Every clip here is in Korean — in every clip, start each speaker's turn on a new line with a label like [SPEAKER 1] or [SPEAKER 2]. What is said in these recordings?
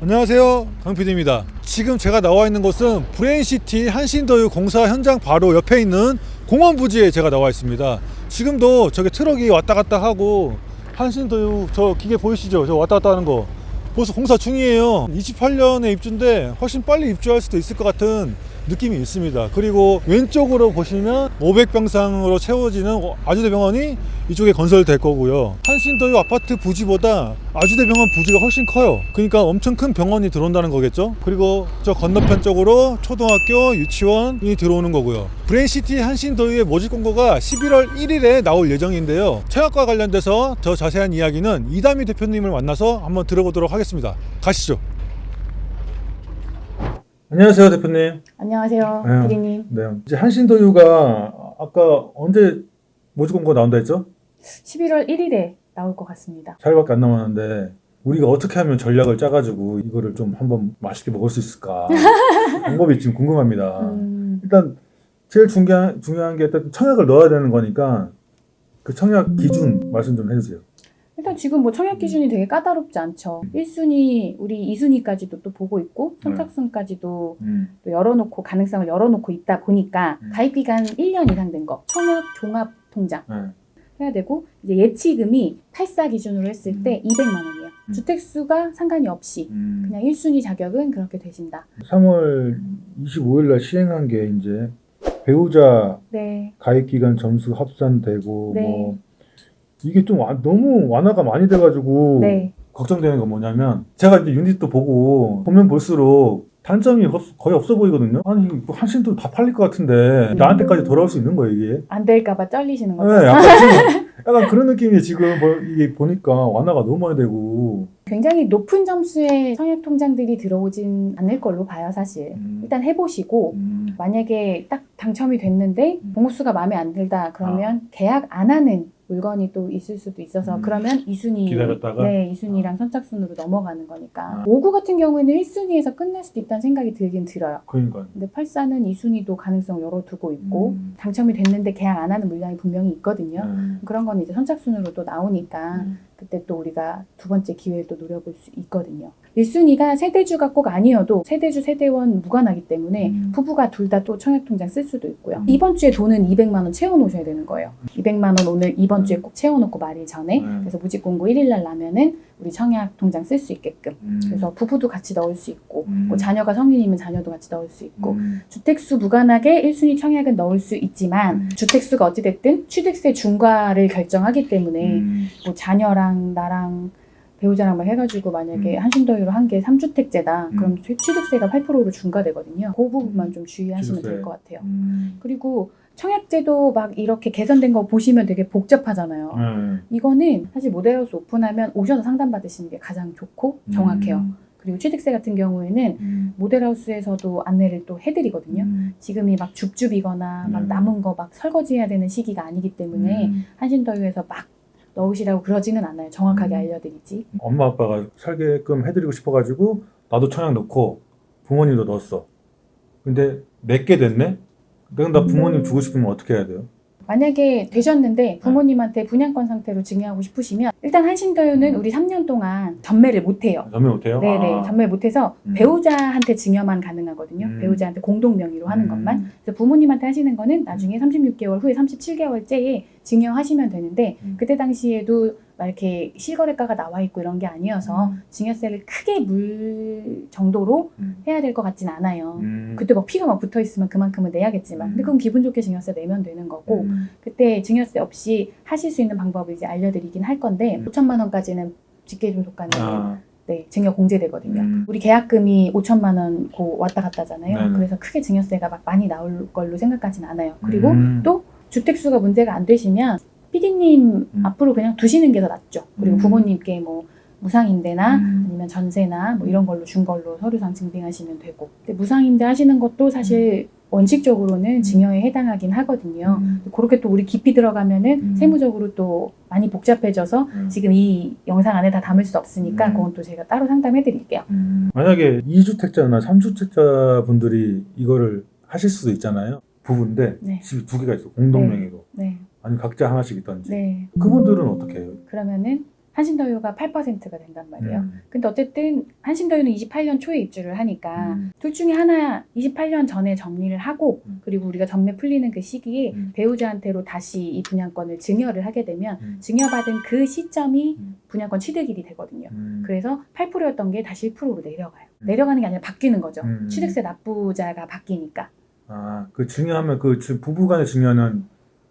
[SPEAKER 1] 안녕하세요. 강PD입니다. 지금 제가 나와 있는 곳은 브레인시티 한신더유 공사 현장 바로 옆에 있는 공원 부지에 제가 나와 있습니다. 지금도 저기 트럭이 왔다 갔다 하고 한신더유 저 기계 보이시죠? 저 왔다 갔다 하는 거 벌써 공사 중이에요. 28년에 입주인데 훨씬 빨리 입주할 수도 있을 것 같은 느낌이 있습니다. 그리고 왼쪽으로 보시면 500병상으로 채워지는 아주대병원이 이쪽에 건설될 거고요. 한신더유 아파트 부지보다 아주대병원 부지가 훨씬 커요. 그러니까 엄청 큰 병원이 들어온다는 거겠죠? 그리고 저 건너편 쪽으로 초등학교 유치원이 들어오는 거고요. 브레인시티 한신더유의 모집 공고가 11월 1일에 나올 예정인데요. 청약과 관련돼서 더 자세한 이야기는 이담희 대표님을 만나서 한번 들어보도록 하겠습니다 가시죠 안녕하세요 대표님
[SPEAKER 2] 안녕하세요,
[SPEAKER 1] 네.
[SPEAKER 2] 피디님.
[SPEAKER 1] 네 이제 한신더유가 아까 언제 모집 공고 나온다 했죠?
[SPEAKER 2] 11월 1일에 나올 것 같습니다.
[SPEAKER 1] 4일밖에 안 남았는데 우리가 어떻게 하면 전략을 짜가지고 이거를 좀 한번 맛있게 먹을 수 있을까 방법이 지금 궁금합니다.
[SPEAKER 2] 음,
[SPEAKER 1] 일단 제일 중요한 중요한 게 일단 청약을 넣어야 되는 거니까 그 청약 기준 말씀 좀 해주세요.
[SPEAKER 2] 일단 지금 뭐 청약 기준이 되게 까다롭지 않죠. 1순위, 우리 2순위까지도 또 보고 있고, 선착순까지도 또 열어놓고, 가능성을 열어놓고 있다 보니까,
[SPEAKER 1] 음.
[SPEAKER 2] 가입기간 1년 이상 된 거, 청약 종합 통장
[SPEAKER 1] 네.
[SPEAKER 2] 해야 되고, 이제 예치금이 8사 기준으로 했을 때 200만 원이에요.
[SPEAKER 1] 음.
[SPEAKER 2] 주택수가 상관이 없이, 그냥 1순위 자격은 그렇게 되신다.
[SPEAKER 1] 3월 25일 날 시행한 게 이제 배우자
[SPEAKER 2] 네.
[SPEAKER 1] 가입 기간 점수 합산되고
[SPEAKER 2] 네.
[SPEAKER 1] 뭐 이게 좀 와- 너무 완화가 많이 돼가지고
[SPEAKER 2] 네.
[SPEAKER 1] 걱정되는 건 뭐냐면 제가 이제 유닛도 보고 보면 볼수록 단점이 없- 거의 없어 보이거든요. 아니 이거 한신도 다 팔릴 것 같은데 나한테까지 돌아올 수 있는 거예요 이게.
[SPEAKER 2] 안 될까봐 떨리시는 거죠.
[SPEAKER 1] 네, 약간, 좀- 약간 그런 느낌이 지금 보- 이게 보니까 완화가 너무 많이 되고.
[SPEAKER 2] 굉장히 높은 점수의 청약 통장들이 들어오진 않을 걸로 봐요, 사실.
[SPEAKER 1] 음,
[SPEAKER 2] 일단 해보시고,
[SPEAKER 1] 음,
[SPEAKER 2] 만약에 딱 당첨이 됐는데,
[SPEAKER 1] 음.
[SPEAKER 2] 봉수가 마음에 안 들다, 그러면 계약 안 하는 물건이 또 있을 수도 있어서,
[SPEAKER 1] 음.
[SPEAKER 2] 그러면 2순위.
[SPEAKER 1] 기다렸다가?
[SPEAKER 2] 네, 2순위랑 선착순으로 넘어가는 거니까.
[SPEAKER 1] 아.
[SPEAKER 2] 5구 같은 경우에는 1순위에서 끝날 수도 있다는 생각이 들긴 들어요.
[SPEAKER 1] 그러니까.
[SPEAKER 2] 근데 84는 2순위도 가능성 열어두고 있고,
[SPEAKER 1] 음.
[SPEAKER 2] 당첨이 됐는데 계약 안 하는 물량이 분명히 있거든요.
[SPEAKER 1] 음.
[SPEAKER 2] 그런 거는 이제 선착순으로 또 나오니까,
[SPEAKER 1] 음.
[SPEAKER 2] 그때 또 우리가 두 번째 기회를 또 노려볼 수 있거든요. 1순위가 세대주가 꼭 아니어도 세대주, 세대원 무관하기 때문에
[SPEAKER 1] 음.
[SPEAKER 2] 부부가 둘 다 또 청약통장 쓸 수도 있고요.
[SPEAKER 1] 음.
[SPEAKER 2] 이번 주에 돈은 200만 원 채워놓으셔야 되는 거예요. 200만 원 오늘 이번 주에 꼭 채워놓고 말일 전에
[SPEAKER 1] 음.
[SPEAKER 2] 그래서 무직공고 1일 날 나면은 우리 청약 통장 쓸 수 있게끔
[SPEAKER 1] 음.
[SPEAKER 2] 그래서 부부도 같이 넣을 수 있고
[SPEAKER 1] 음.
[SPEAKER 2] 뭐 자녀가 성인이면 자녀도 같이 넣을 수 있고
[SPEAKER 1] 음.
[SPEAKER 2] 주택수 무관하게 1순위 청약은 넣을 수 있지만
[SPEAKER 1] 음.
[SPEAKER 2] 주택수가 어찌됐든 취득세 중과를 결정하기 때문에
[SPEAKER 1] 음.
[SPEAKER 2] 뭐 자녀랑 나랑 배우자랑 막 해가지고 만약에
[SPEAKER 1] 음.
[SPEAKER 2] 한신더유로 한게 3주택제다.
[SPEAKER 1] 음.
[SPEAKER 2] 그럼 취- 취득세가 8%로 중과되거든요. 그 부분만 좀 주의하시면. 될 것 같아요.
[SPEAKER 1] 음.
[SPEAKER 2] 그리고 청약제도 막 이렇게 개선된 거 보시면 되게 복잡하잖아요.
[SPEAKER 1] 네.
[SPEAKER 2] 이거는 사실 모델하우스 오픈하면 오셔서 상담받으시는 게 가장 좋고 정확해요.
[SPEAKER 1] 음.
[SPEAKER 2] 그리고 취득세 같은 경우에는
[SPEAKER 1] 음.
[SPEAKER 2] 모델하우스에서도 안내를 또 해드리거든요.
[SPEAKER 1] 음.
[SPEAKER 2] 지금이 막 줍줍이거나 막
[SPEAKER 1] 음.
[SPEAKER 2] 남은 거 막 설거지해야 되는 시기가 아니기 때문에
[SPEAKER 1] 음.
[SPEAKER 2] 한신더유에서 막 넣으시라고 그러지는 않아요. 정확하게
[SPEAKER 1] 음.
[SPEAKER 2] 알려드리지.
[SPEAKER 1] 엄마 아빠가 살게끔 해드리고 싶어가지고 나도 청약 넣고 부모님도 넣었어. 근데 내게 됐네? 그럼 나 부모님 주고 싶으면 어떻게 해야 돼요?
[SPEAKER 2] 만약에
[SPEAKER 1] 네.
[SPEAKER 2] 되셨는데 부모님한테 분양권 상태로 증여하고 싶으시면 일단 한신더유는
[SPEAKER 1] 음.
[SPEAKER 2] 우리 3년 동안 전매를 못 해요.
[SPEAKER 1] 전매 못해요?
[SPEAKER 2] 네네
[SPEAKER 1] 아.
[SPEAKER 2] 전매 못해서
[SPEAKER 1] 음.
[SPEAKER 2] 배우자한테 증여만 가능하거든요.
[SPEAKER 1] 음.
[SPEAKER 2] 배우자한테 공동 명의로 하는
[SPEAKER 1] 음.
[SPEAKER 2] 것만. 그래서 부모님한테 하시는 거는 나중에 36개월 후에 37개월째에 증여하시면 되는데
[SPEAKER 1] 음.
[SPEAKER 2] 그때 당시에도 막 이렇게 실거래가가 나와 있고 이런 게 아니어서
[SPEAKER 1] 음.
[SPEAKER 2] 증여세를 크게 물 정도로
[SPEAKER 1] 음.
[SPEAKER 2] 해야 될 것 같진 않아요.
[SPEAKER 1] 음.
[SPEAKER 2] 그때 막 피가 막 붙어 있으면 그만큼은 내야겠지만, 근데
[SPEAKER 1] 음.
[SPEAKER 2] 그건 기분 좋게 증여세 내면 되는 거고,
[SPEAKER 1] 음.
[SPEAKER 2] 그때 증여세 없이 하실 수 있는 방법을 이제 알려드리긴 할 건데,
[SPEAKER 1] 음.
[SPEAKER 2] 5천만 원까지는 직계좀 속가는
[SPEAKER 1] 아.
[SPEAKER 2] 네, 증여 공제되거든요.
[SPEAKER 1] 음.
[SPEAKER 2] 우리 계약금이 5천만 원 고 왔다 갔다잖아요.
[SPEAKER 1] 네네.
[SPEAKER 2] 그래서 크게 증여세가 막 많이 나올 걸로 생각하진 않아요. 그리고
[SPEAKER 1] 음.
[SPEAKER 2] 또 주택수가 문제가 안 되시면 PD님
[SPEAKER 1] 음.
[SPEAKER 2] 앞으로 그냥 두시는 게 더 낫죠. 그리고
[SPEAKER 1] 음.
[SPEAKER 2] 부모님께 뭐 무상임대나
[SPEAKER 1] 음.
[SPEAKER 2] 아니면 전세나 뭐 이런 걸로 준 걸로 서류상 증빙하시면 되고. 근데 무상임대 하시는 것도 사실 원칙적으로는 증여에 해당하긴 하거든요.
[SPEAKER 1] 음.
[SPEAKER 2] 그렇게 또 우리 깊이 들어가면은
[SPEAKER 1] 음.
[SPEAKER 2] 세무적으로 또 많이 복잡해져서
[SPEAKER 1] 음.
[SPEAKER 2] 지금 이 영상 안에 다 담을 수 없으니까
[SPEAKER 1] 음.
[SPEAKER 2] 그건 또 제가 따로 상담해 드릴게요.
[SPEAKER 1] 음. 만약에 2주택자나 3주택자 분들이 이거를 하실 수도 있잖아요. 부부인데
[SPEAKER 2] 네.
[SPEAKER 1] 집이 두 개가 있어 공동명의로
[SPEAKER 2] 네.
[SPEAKER 1] 아니 각자 하나씩 있던지
[SPEAKER 2] 네.
[SPEAKER 1] 그분들은 어떻게 해요?
[SPEAKER 2] 그러면은 한신더유가 8%가 된단 말이에요.
[SPEAKER 1] 음.
[SPEAKER 2] 근데 어쨌든 한신더유는 28년 초에 입주를 하니까
[SPEAKER 1] 음.
[SPEAKER 2] 둘 중에 하나 28년 전에 정리를 하고
[SPEAKER 1] 음.
[SPEAKER 2] 그리고 우리가 전매 풀리는 그 시기에
[SPEAKER 1] 음.
[SPEAKER 2] 배우자한테로 다시 이 분양권을 증여를 하게 되면
[SPEAKER 1] 음.
[SPEAKER 2] 증여받은 그 시점이
[SPEAKER 1] 음.
[SPEAKER 2] 분양권 취득일이 되거든요.
[SPEAKER 1] 음.
[SPEAKER 2] 그래서 8%였던 게 다시 1%로 내려가요.
[SPEAKER 1] 음.
[SPEAKER 2] 내려가는 게 아니라 바뀌는 거죠.
[SPEAKER 1] 음.
[SPEAKER 2] 취득세 납부자가 바뀌니까.
[SPEAKER 1] 아, 그 중요하면 그 주- 부부간의 중요는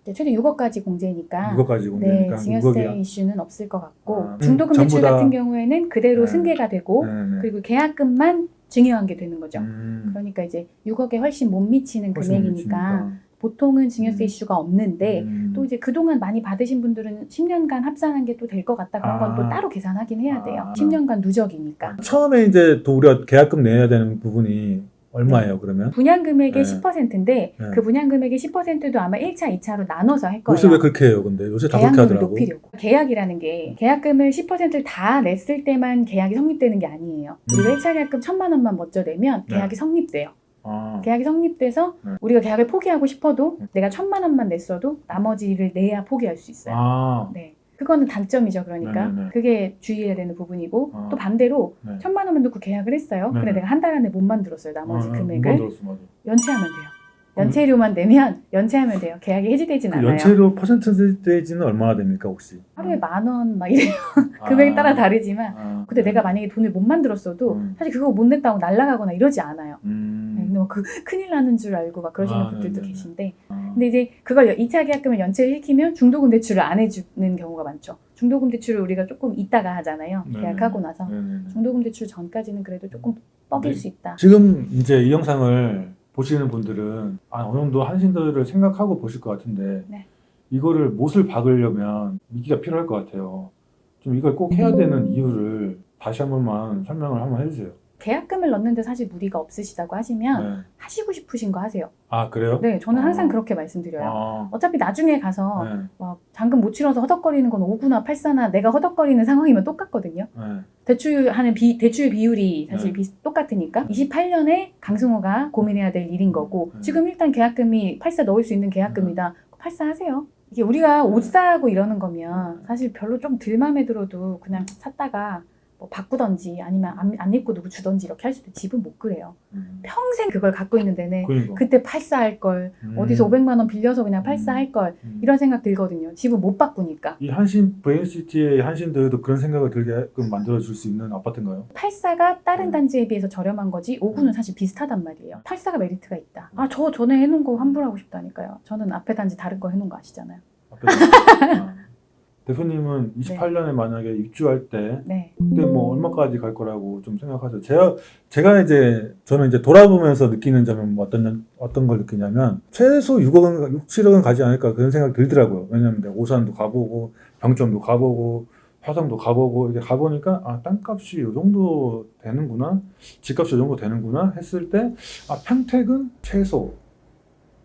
[SPEAKER 2] 이제 최대 6억까지 공제니까
[SPEAKER 1] 이거까지
[SPEAKER 2] 네,
[SPEAKER 1] 공개니까
[SPEAKER 2] 증여세 이슈는 없을 것 같고
[SPEAKER 1] 아,
[SPEAKER 2] 중도금
[SPEAKER 1] 전부
[SPEAKER 2] 대출
[SPEAKER 1] 다-
[SPEAKER 2] 같은 경우에는 그대로
[SPEAKER 1] 네.
[SPEAKER 2] 승계가 되고
[SPEAKER 1] 네네.
[SPEAKER 2] 그리고 계약금만 증여한 게 되는 거죠.
[SPEAKER 1] 음.
[SPEAKER 2] 그러니까 이제 6억에 훨씬 못 미치는
[SPEAKER 1] 훨씬
[SPEAKER 2] 금액이니까
[SPEAKER 1] 미치니까.
[SPEAKER 2] 보통은 증여세
[SPEAKER 1] 음.
[SPEAKER 2] 이슈가 없는데
[SPEAKER 1] 음.
[SPEAKER 2] 또 이제 그동안 많이 받으신 분들은 10년간 합산한 게 또 될 것 같다 그런 건또
[SPEAKER 1] 아.
[SPEAKER 2] 따로 계산하긴 해야 돼요.
[SPEAKER 1] 아.
[SPEAKER 2] 10년간 누적이니까.
[SPEAKER 1] 처음에 이제 또 우리가 계약금 내야 되는 부분이 얼마예요, 그러면?
[SPEAKER 2] 분양 금액의
[SPEAKER 1] 네.
[SPEAKER 2] 10%인데
[SPEAKER 1] 네.
[SPEAKER 2] 그 분양 금액의 10%도 아마 1차, 2차로 나눠서 할 거예요.
[SPEAKER 1] 요새 왜 그렇게 해요, 근데? 요새 다 그렇게 하더라고.
[SPEAKER 2] 높이려고. 계약이라는 게 계약금을 10%를 다 냈을 때만 계약이 성립되는 게 아니에요. 우리가
[SPEAKER 1] 음.
[SPEAKER 2] 1차 계약금 1천만 원만 먼저 내면
[SPEAKER 1] 네.
[SPEAKER 2] 계약이 성립돼요.
[SPEAKER 1] 아.
[SPEAKER 2] 계약이 성립돼서
[SPEAKER 1] 네.
[SPEAKER 2] 우리가 계약을 포기하고 싶어도
[SPEAKER 1] 음.
[SPEAKER 2] 내가 천만 원만 냈어도 나머지를 내야 포기할 수 있어요.
[SPEAKER 1] 아.
[SPEAKER 2] 네. 그거는 단점이죠. 그러니까
[SPEAKER 1] 네네네.
[SPEAKER 2] 그게 주의해야 되는 부분이고
[SPEAKER 1] 아.
[SPEAKER 2] 또 반대로
[SPEAKER 1] 네.
[SPEAKER 2] 천만 원만 넣고 계약을 했어요. 근데
[SPEAKER 1] 네네.
[SPEAKER 2] 내가 한 달 안에 못 만들었어요. 나머지
[SPEAKER 1] 아,
[SPEAKER 2] 금액을
[SPEAKER 1] 금방 들었어, 맞아.
[SPEAKER 2] 연체하면 돼요. 연체료만 내면 연체하면 돼요. 계약이 해지되진
[SPEAKER 1] 그
[SPEAKER 2] 않아요.
[SPEAKER 1] 연체료 퍼센트지는 얼마나 됩니까, 혹시?
[SPEAKER 2] 하루에 만 원 막 이래요. 금액에 따라 다르지만
[SPEAKER 1] 아,
[SPEAKER 2] 근데. 내가 만약에 돈을 못 만들었어도
[SPEAKER 1] 음.
[SPEAKER 2] 사실 그거 못 냈다고 날라가거나 이러지 않아요.
[SPEAKER 1] 음.
[SPEAKER 2] 네, 근데 뭐그 큰일 나는 줄 알고 막 그러시는
[SPEAKER 1] 아,
[SPEAKER 2] 분들도
[SPEAKER 1] 네네네.
[SPEAKER 2] 계신데
[SPEAKER 1] 아.
[SPEAKER 2] 근데 이제 그걸 2차 계약금을 연체를 시키면 중도금 대출을 안 해주는 경우가 많죠. 중도금 대출을 우리가 조금 이따가 하잖아요.
[SPEAKER 1] 네네.
[SPEAKER 2] 계약하고 나서
[SPEAKER 1] 네네네.
[SPEAKER 2] 중도금 대출 전까지는 그래도 조금 뻐길
[SPEAKER 1] 네.
[SPEAKER 2] 수 있다.
[SPEAKER 1] 지금 이제 이 영상을 보시는 분들은 아, 어느 정도 한신들을 생각하고 보실 것 같은데
[SPEAKER 2] 네.
[SPEAKER 1] 이거를 못을 박으려면 미끼가 필요할 것 같아요. 좀 이걸 꼭 해야 되는 이유를 다시 한 번만 설명을 한번 해주세요.
[SPEAKER 2] 계약금을 넣는데 사실 무리가 없으시다고 하시면
[SPEAKER 1] 네.
[SPEAKER 2] 하시고 싶으신 거 하세요.
[SPEAKER 1] 아 그래요?
[SPEAKER 2] 네, 저는 항상
[SPEAKER 1] 아.
[SPEAKER 2] 그렇게 말씀드려요.
[SPEAKER 1] 아,
[SPEAKER 2] 어차피 나중에 가서
[SPEAKER 1] 네.
[SPEAKER 2] 막 잔금 못 치러서 허덕거리는 건 5구나 8사나 내가 허덕거리는 상황이면 똑같거든요.
[SPEAKER 1] 네.
[SPEAKER 2] 대출하는 비, 대출 비율이 사실
[SPEAKER 1] 네.
[SPEAKER 2] 비, 똑같으니까 28년에 강승호가 고민해야 될 일인 거고
[SPEAKER 1] 네.
[SPEAKER 2] 지금 일단 계약금이 8사 넣을 수 있는 계약금이다. 8사 하세요. 이게 우리가 옷 사고 이러는 거면 사실 별로 좀들 마음에 들어도 그냥 샀다가 뭐 바꾸던지 아니면 안, 안 입고 누구 주던지 이렇게 할 수도 집은 못 그래요.
[SPEAKER 1] 음.
[SPEAKER 2] 평생 그걸 갖고 있는 데는
[SPEAKER 1] 그러니까.
[SPEAKER 2] 그때 8사 할 걸,
[SPEAKER 1] 음.
[SPEAKER 2] 어디서 500만 원 빌려서 그냥 8사
[SPEAKER 1] 음.
[SPEAKER 2] 할 걸,
[SPEAKER 1] 음.
[SPEAKER 2] 이런 생각 들거든요. 집은 못 바꾸니까.
[SPEAKER 1] 이 한신 브레인시티의 한신들도 그런 생각을 들게끔 만들어 줄 수 있는 아파트인가요?
[SPEAKER 2] 8사가 다른
[SPEAKER 1] 음.
[SPEAKER 2] 단지에 비해서 저렴한 거지 5구는 사실 비슷하단 말이에요. 8사가 메리트가 있다. 아, 저 전에 해놓은 거 환불하고 싶다니까요. 저는 앞에 단지 다른 거 해놓은 거 아시잖아요.
[SPEAKER 1] 앞에서. 아. 대표님은 28년에 만약에 입주할 때
[SPEAKER 2] 네.
[SPEAKER 1] 그때 뭐 얼마까지 갈 거라고 좀 생각하세요? 제가 제가 이제 저는 이제 돌아보면서 느끼는 점은 뭐 어떤 어떤 걸 느끼냐면 최소 6억은 6, 7억은 가지 않을까 그런 생각이 들더라고요. 왜냐하면 내가 오산도 가보고 병점도 가보고 화성도 가보고 이렇게 가보니까 아 땅값이 이 정도 되는구나, 집값이 이 정도 되는구나 했을 때 아 평택은 최소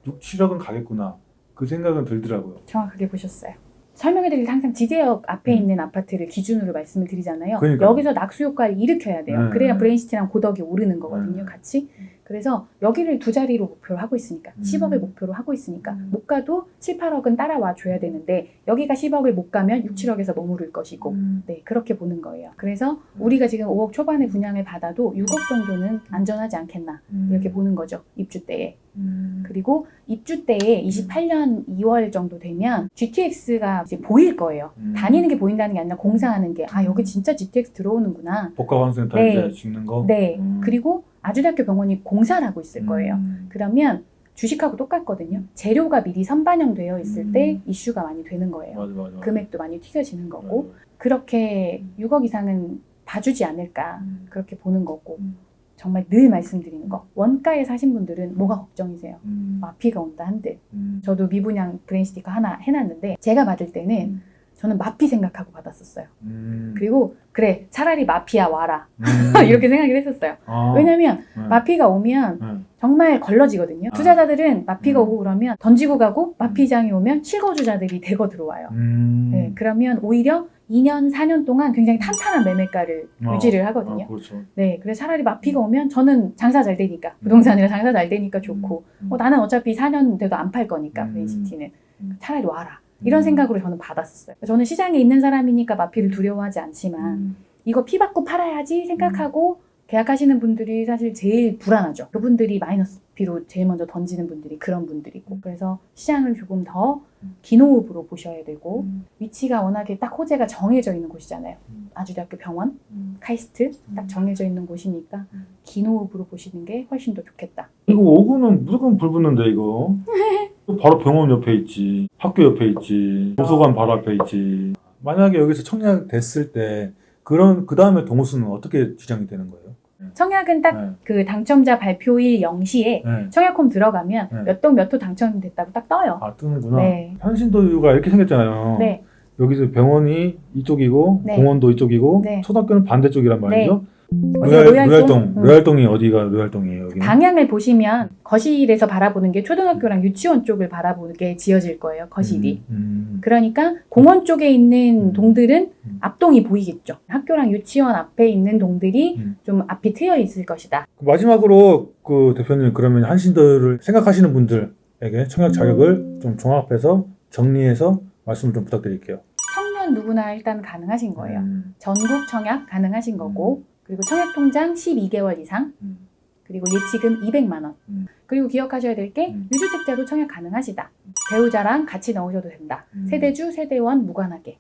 [SPEAKER 1] 6, 7억은 가겠구나 그 생각은 들더라고요.
[SPEAKER 2] 정확하게 보셨어요. 설명해 드릴 때 항상 지제역 앞에
[SPEAKER 1] 음.
[SPEAKER 2] 있는 아파트를 기준으로 말씀을 드리잖아요.
[SPEAKER 1] 그러니까요.
[SPEAKER 2] 여기서 낙수 효과를 일으켜야 돼요.
[SPEAKER 1] 네,
[SPEAKER 2] 그래야
[SPEAKER 1] 네.
[SPEAKER 2] 브레인시티랑 고덕이 오르는 거거든요,
[SPEAKER 1] 네.
[SPEAKER 2] 같이. 그래서 여기를 두 자리로 목표로 하고 있으니까,
[SPEAKER 1] 음.
[SPEAKER 2] 10억을 목표로 하고 있으니까,
[SPEAKER 1] 음.
[SPEAKER 2] 못 가도 7, 8억은 따라와 줘야 되는데, 여기가 10억을 못 가면 6, 7억에서 머무를 것이고,
[SPEAKER 1] 음.
[SPEAKER 2] 네, 그렇게 보는 거예요. 그래서
[SPEAKER 1] 음.
[SPEAKER 2] 우리가 지금 5억 초반에 분양을 받아도 6억 정도는 안전하지 않겠나,
[SPEAKER 1] 음.
[SPEAKER 2] 이렇게 보는 거죠, 입주 때에.
[SPEAKER 1] 음.
[SPEAKER 2] 그리고 입주 때에 28년 2월 정도 되면 GTX가 이제 보일 거예요.
[SPEAKER 1] 음.
[SPEAKER 2] 다니는 게 보인다는 게 아니라 공사하는 게, 아, 여기 진짜 GTX 들어오는구나.
[SPEAKER 1] 복합환센터
[SPEAKER 2] 네.
[SPEAKER 1] 이제 짓는 거.
[SPEAKER 2] 네.
[SPEAKER 1] 음.
[SPEAKER 2] 그리고 아주대학교 병원이 공사를 하고 있을 거예요.
[SPEAKER 1] 음.
[SPEAKER 2] 그러면 주식하고 똑같거든요. 재료가 미리 선반영되어 있을
[SPEAKER 1] 음.
[SPEAKER 2] 때 이슈가 많이 되는 거예요.
[SPEAKER 1] 맞아 맞아.
[SPEAKER 2] 금액도 많이 튀겨지는 거고,
[SPEAKER 1] 맞아.
[SPEAKER 2] 그렇게 6억 이상은 봐주지 않을까.
[SPEAKER 1] 음.
[SPEAKER 2] 그렇게 보는 거고,
[SPEAKER 1] 음.
[SPEAKER 2] 정말 늘 말씀드리는 거. 원가에 사신 분들은 뭐가 걱정이세요?
[SPEAKER 1] 음.
[SPEAKER 2] 마피가 온다 한들.
[SPEAKER 1] 음.
[SPEAKER 2] 저도 미분양 브레인스티커 하나 해놨는데, 제가 받을 때는
[SPEAKER 1] 음.
[SPEAKER 2] 저는 마피 생각하고 받았었어요.
[SPEAKER 1] 음.
[SPEAKER 2] 그리고, 그래, 차라리 마피야 와라.
[SPEAKER 1] 음.
[SPEAKER 2] 이렇게 생각을 했었어요.
[SPEAKER 1] 아.
[SPEAKER 2] 왜냐면,
[SPEAKER 1] 네.
[SPEAKER 2] 마피가 오면
[SPEAKER 1] 네.
[SPEAKER 2] 정말 걸러지거든요.
[SPEAKER 1] 아.
[SPEAKER 2] 투자자들은 마피가
[SPEAKER 1] 음.
[SPEAKER 2] 오고 그러면 던지고 가고 마피장이 오면 실거주자들이 대거 들어와요.
[SPEAKER 1] 음.
[SPEAKER 2] 네, 그러면 오히려 2년, 4년 동안 굉장히 탄탄한 매매가를
[SPEAKER 1] 어.
[SPEAKER 2] 유지를 하거든요.
[SPEAKER 1] 아, 그렇죠.
[SPEAKER 2] 네, 그래서 차라리 마피가 오면 저는 장사 잘 되니까 부동산이라 장사 잘 되니까 좋고
[SPEAKER 1] 음.
[SPEAKER 2] 어, 나는 어차피 4년 돼도 안 팔 거니까
[SPEAKER 1] 음.
[SPEAKER 2] 브레인시티는
[SPEAKER 1] 음.
[SPEAKER 2] 차라리 와라. 이런
[SPEAKER 1] 음.
[SPEAKER 2] 생각으로 저는 받았었어요. 저는 시장에 있는 사람이니까 마피를 두려워하지 않지만
[SPEAKER 1] 음.
[SPEAKER 2] 이거 피 받고 팔아야지 생각하고 계약하시는 분들이 사실 제일 불안하죠. 그분들이 마이너스 피로 제일 먼저 던지는 분들이 그런 분들이고 그래서 시장을 조금 더 기노흡으로 보셔야 되고
[SPEAKER 1] 음.
[SPEAKER 2] 위치가 워낙에 딱 호재가 정해져 있는 곳이잖아요.
[SPEAKER 1] 음.
[SPEAKER 2] 아주대학교 병원,
[SPEAKER 1] 음.
[SPEAKER 2] 카이스트 딱
[SPEAKER 1] 음.
[SPEAKER 2] 정해져 있는 곳이니까
[SPEAKER 1] 음.
[SPEAKER 2] 기노흡으로 보시는 게 훨씬 더 좋겠다.
[SPEAKER 1] 이거 오구는 무조건 불 붙는데 이거 바로 병원 옆에 있지 학교 옆에 있지 도서관 바로 앞에 있지 만약에 여기서 청약 됐을 때 그런 그 다음에 동호수는 어떻게 지정이 되는 거예요?
[SPEAKER 2] 청약은 딱
[SPEAKER 1] 네.
[SPEAKER 2] 그 당첨자 발표일 0시에
[SPEAKER 1] 네.
[SPEAKER 2] 청약홈 들어가면
[SPEAKER 1] 네.
[SPEAKER 2] 몇 동 몇 호 당첨됐다고 딱 떠요.
[SPEAKER 1] 아 뜨는구나.
[SPEAKER 2] 네.
[SPEAKER 1] 한신도유가 이렇게 생겼잖아요.
[SPEAKER 2] 네.
[SPEAKER 1] 여기서 병원이 이쪽이고
[SPEAKER 2] 네.
[SPEAKER 1] 공원도 이쪽이고
[SPEAKER 2] 네.
[SPEAKER 1] 초등학교는 반대쪽이란 말이죠.
[SPEAKER 2] 어디가
[SPEAKER 1] 로얄,
[SPEAKER 2] 로얄동?
[SPEAKER 1] 로얄동.
[SPEAKER 2] 음.
[SPEAKER 1] 로얄동이 어디가 로얄동이에요? 여기는?
[SPEAKER 2] 방향을 보시면 거실에서 바라보는 게 초등학교랑 유치원 쪽을 바라보게 지어질 거예요. 거실이.
[SPEAKER 1] 음, 음.
[SPEAKER 2] 그러니까 공원 쪽에 있는
[SPEAKER 1] 음.
[SPEAKER 2] 동들은
[SPEAKER 1] 음.
[SPEAKER 2] 앞동이 보이겠죠. 학교랑 유치원 앞에 있는 동들이
[SPEAKER 1] 음.
[SPEAKER 2] 좀 앞이 트여 있을 것이다.
[SPEAKER 1] 그 마지막으로 그 대표님 그러면 한신도유를 생각하시는 분들에게 청약 자격을 좀 종합해서 정리해서 말씀을 좀 부탁드릴게요.
[SPEAKER 2] 청년 누구나 일단 가능하신 거예요.
[SPEAKER 1] 음,
[SPEAKER 2] 전국 청약 가능하신 거고 그리고 청약 통장 12개월 이상
[SPEAKER 1] 음.
[SPEAKER 2] 그리고 예치금 200만 원.
[SPEAKER 1] 음.
[SPEAKER 2] 그리고 기억하셔야 될게
[SPEAKER 1] 음.
[SPEAKER 2] 유주택자도 청약 가능하시다. 배우자랑 같이 넣으셔도 된다.
[SPEAKER 1] 음.
[SPEAKER 2] 세대주, 세대원 무관하게.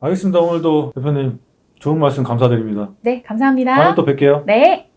[SPEAKER 1] 알겠습니다. 오늘도 대표님 좋은 말씀 감사드립니다.
[SPEAKER 2] 네, 감사합니다.
[SPEAKER 1] 다음에 또 뵐게요.
[SPEAKER 2] 네.